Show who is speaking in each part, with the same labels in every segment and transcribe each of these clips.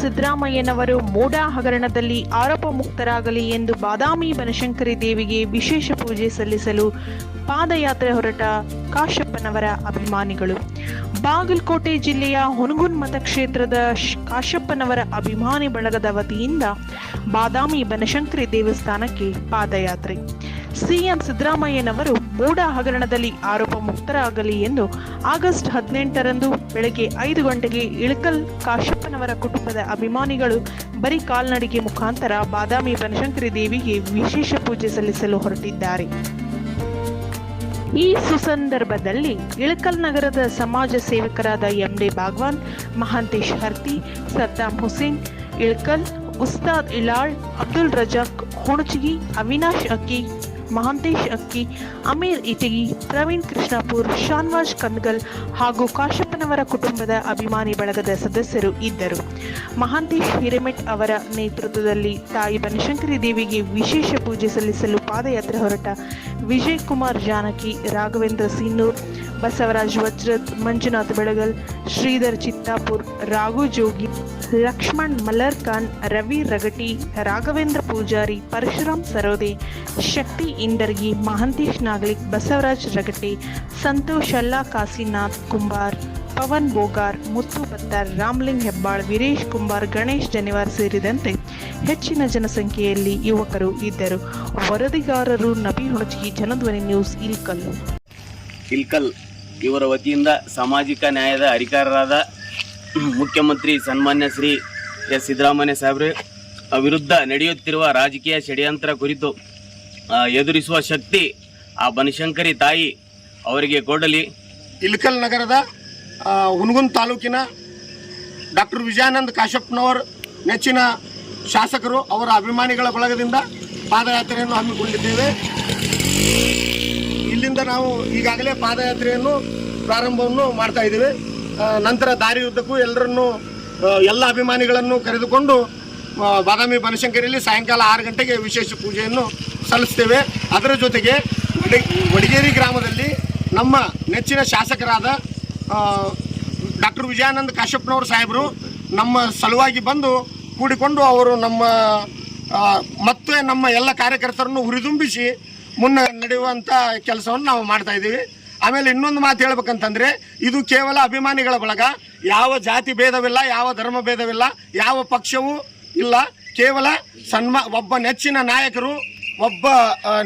Speaker 1: ಸಿದ್ದರಾಮಯ್ಯನವರು ಮೋಡ ಹಗರಣದಲ್ಲಿ ಆರೋಪ ಮುಕ್ತರಾಗಲಿ ಎಂದು ಬಾದಾಮಿ ಬನಶಂಕರಿ ದೇವಿಗೆ ವಿಶೇಷ ಪೂಜೆ ಸಲ್ಲಿಸಲು ಪಾದಯಾತ್ರೆ ಹೊರಟ ಕಾಶಪ್ಪನವರ ಅಭಿಮಾನಿಗಳು. ಬಾಗಲಕೋಟೆ ಜಿಲ್ಲೆಯ ಹುನಗುನ್ ಮತಕ್ಷೇತ್ರದ ಕಾಶಪ್ಪನವರ ಅಭಿಮಾನಿ ಬಳಗದ ವತಿಯಿಂದ ಬಾದಾಮಿ ಬನಶಂಕರಿ ದೇವಸ್ಥಾನಕ್ಕೆ ಪಾದಯಾತ್ರೆ. ಸಿಎಂ ಸಿದ್ದರಾಮಯ್ಯನವರು ಮೂಡ ಹಗರಣದಲ್ಲಿ ಆರೋಪ ಮುಕ್ತರಾಗಲಿ ಎಂದು ಆಗಸ್ಟ್ ಹದಿನೆಂಟರಂದು ಬೆಳಗ್ಗೆ ಐದು ಗಂಟೆಗೆ ಇಳಕಲ್ ಕಾಶಪ್ಪನವರ ಕುಟುಂಬದ ಅಭಿಮಾನಿಗಳು ಬರೀ ಕಾಲ್ನಡಿಗೆ ಮುಖಾಂತರ ಬಾದಾಮಿ ಬನಶಂಕರಿ ದೇವಿಗೆ ವಿಶೇಷ ಪೂಜೆ ಸಲ್ಲಿಸಲು ಹೊರಟಿದ್ದಾರೆ. ಈ ಸುಸಂದರ್ಭದಲ್ಲಿ ಇಳಕಲ್ ನಗರದ ಸಮಾಜ ಸೇವಕರಾದ ಎಂಡಿ ಬಾಗ್ವಾನ್ ಮಹಾಂತೇಶ್ ಹರ್ತಿ, ಸದ್ದಾಂ ಹುಸೇನ್, ಇಳಕಲ್, ಉಸ್ತಾದ್ ಇಲಾಳ್, ಅಬ್ದುಲ್ ರಜಾಕ್, ಹುಣಚಗಿ, ಅವಿನಾಶ್ ಅಕ್ಕಿ ಮಹಾಂತೇಶ್ ಅಕ್ಕಿ, ಅಮೀರ್ ಇಟಗಿ, ಪ್ರವೀಣ್ ಕೃಷ್ಣಾಪುರ್, ಶಾನ್ವಾಜ್ ಕನ್ಗಲ್ ಹಾಗೂ ಕಾಶಪ್ಪನವರ ಕುಟುಂಬದ ಅಭಿಮಾನಿ ಬಳಗದ ಸದಸ್ಯರು ಇದ್ದರು. ಮಹಾಂತೇಶ್ ಹಿರೇಮೆಟ್ ಅವರ ನೇತೃತ್ವದಲ್ಲಿ ತಾಯಿ ಬನಶಂಕರಿ ದೇವಿಗೆ ವಿಶೇಷ ಪೂಜೆ ಸಲ್ಲಿಸಲು ಪಾದಯಾತ್ರೆ ಹೊರಟ ವಿಜಯ್ ಕುಮಾರ್ ಜಾನಕಿ, ರಾಘವೇಂದ್ರ ಸಿನ್ನೂರ್ ಬಸವರಾಜ್ ವಜ್ರತ್, ಮಂಜುನಾಥ್ ಬೆಳಗಲ್, ಶ್ರೀಧರ್ ಚಿತ್ತಾಪುರ್, ರಾಘು ಜೋಗಿ, ಲಕ್ಷ್ಮಣ್ ಮಲ್ಲರ್ಖಾನ್ ರವಿ ರಗಟಿ, ರಾಘವೇಂದ್ರ ಪೂಜಾರಿ, ಪರಶುರಾಮ್ ಸರೋದೆ, ಶಕ್ತಿ ಇಂಡರ್ಗಿ, ಮಹಂತೇಶ್ ನಾಗಲಿಕ್, ಬಸವರಾಜ್ ರಗಟೆ, ಸಂತೋಷ್ ಅಲ್ಲಾ ಕಾಸಿನಾಥ್ ಕುಂಬಾರ್, ಪವನ್ ಬೋಗಾರ್, ಮುತ್ತು ಬತ್ತಾರ್, ರಾಮ್ಲಿಂಗ್ ಹೆಬ್ಬಾಳ್, ವೀರೇಶ್ ಕುಂಬಾರ್, ಗಣೇಶ್ ಜನಿವಾರ್ ಸೇರಿದಂತೆ ಹೆಚ್ಚಿನ ಜನಸಂಖ್ಯೆಯಲ್ಲಿ ಯುವಕರು ಇದ್ದರು. ವರದಿಗಾರರು ನಬಿ ಹುಣಚಿ ಜನಧ್ವನಿ ನ್ಯೂಸ್ ಇಲ್ಕಲ್.
Speaker 2: ಇಲ್ಕಲ್ ಇವರ ವತಿಯಿಂದ ಸಾಮಾಜಿಕ ನ್ಯಾಯದ ಅಧಿಕಾರರಾದ ಮುಖ್ಯಮಂತ್ರಿ ಸನ್ಮಾನ್ಯ ಶ್ರೀ ಎಸ್. ಸಿದ್ದರಾಮಯ್ಯ ಸಾಹೇಬ್ರ ವಿರುದ್ಧ ನಡೆಯುತ್ತಿರುವ ರಾಜಕೀಯ ಷಡ್ಯಂತ್ರ ಕುರಿತು ಎದುರಿಸುವ ಶಕ್ತಿ ಆ ಬನಶಂಕರಿ ತಾಯಿ ಅವರಿಗೆ ಕೊಡಲಿ.
Speaker 3: ಇಲ್ಕಲ್ ನಗರದ ಹುನಗುಂದ್ ತಾಲೂಕಿನ ಡಾಕ್ಟರ್ ವಿಜಯಾನಂದ್ ಕಾಶಪ್ಪನವರ್ ನೆಚ್ಚಿನ ಶಾಸಕರು ಅವರ ಅಭಿಮಾನಿಗಳ ಬಳಗದಿಂದ ಪಾದಯಾತ್ರೆಯನ್ನು ಹಮ್ಮಿಕೊಂಡಿದ್ದೇವೆ. ಇಲ್ಲಿಂದ ನಾವು ಈಗಾಗಲೇ ಪಾದಯಾತ್ರೆಯನ್ನು ಪ್ರಾರಂಭವನ್ನು ಮಾಡ್ತಾ ಇದ್ದೇವೆ. ನಂತರ ದಾರಿಯುದ್ದಕ್ಕೂ ಎಲ್ಲರನ್ನು ಎಲ್ಲ ಅಭಿಮಾನಿಗಳನ್ನು ಕರೆದುಕೊಂಡು ಬಾದಾಮಿ ಬನಶಂಕರಿಯಲ್ಲಿ ಸಾಯಂಕಾಲ ಆರು ಗಂಟೆಗೆ ವಿಶೇಷ ಪೂಜೆಯನ್ನು ಸಲ್ಲಿಸ್ತೇವೆ. ಅದರ ಜೊತೆಗೆ ವಡಿ, ವಡಿಗೇರಿ ಗ್ರಾಮದಲ್ಲಿ ನಮ್ಮ ನೆಚ್ಚಿನ ಶಾಸಕರಾದ ಡಾಕ್ಟರ್ ವಿಜಯಾನಂದ ಕಾಶ್ಯಪ್ನವರು ಸಾಹೇಬರು ನಮ್ಮ ಸಲುವಾಗಿ ಬಂದು ಕೂಡಿಕೊಂಡು ಅವರು ನಮ್ಮ ಮತ್ತೆ ನಮ್ಮ ಎಲ್ಲ ಕಾರ್ಯಕರ್ತರನ್ನು ಹುರಿದುಂಬಿಸಿ ಮುನ್ನ ನಡೆಯುವಂಥ ಕೆಲಸವನ್ನು ನಾವು ಮಾಡ್ತಾ ಇದ್ದೀವಿ. ಆಮೇಲೆ ಇನ್ನೊಂದು ಮಾತು ಹೇಳ್ಬೇಕಂತಂದರೆ, ಇದು ಕೇವಲ ಅಭಿಮಾನಿಗಳ ಬಳಗ. ಯಾವ ಜಾತಿ ಭೇದವಿಲ್ಲ, ಯಾವ ಧರ್ಮ ಭೇದವಿಲ್ಲ, ಯಾವ ಪಕ್ಷವೂ ಇಲ್ಲ. ಕೇವಲ ಸನ್ಮಾ, ಒಬ್ಬ ನೆಚ್ಚಿನ ನಾಯಕರು, ಒಬ್ಬ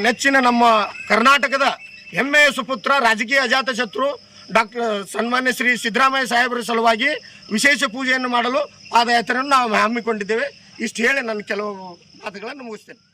Speaker 3: ನೆಚ್ಚಿನ ನಮ್ಮ ಕರ್ನಾಟಕದ ಹೆಮ್ಮೆಯ ಸುಪುತ್ರ, ರಾಜಕೀಯ ಅಜಾತಶತ್ರು ಡಾಕ್ಟರ್ ಸನ್ಮಾನ್ಯ ಶ್ರೀ ಸಿದ್ದರಾಮಯ್ಯ ಸಾಹೇಬರ ಸಲುವಾಗಿ ವಿಶೇಷ ಪೂಜೆಯನ್ನು ಮಾಡಲು ಪಾದಯಾತ್ರೆಯನ್ನು ನಾವು ಹಮ್ಮಿಕೊಂಡಿದ್ದೇವೆ. ಇಷ್ಟು ಹೇಳಿ ನಾನು ಕೆಲವು ಮಾತುಗಳನ್ನು ಮುಗಿಸ್ತೇನೆ.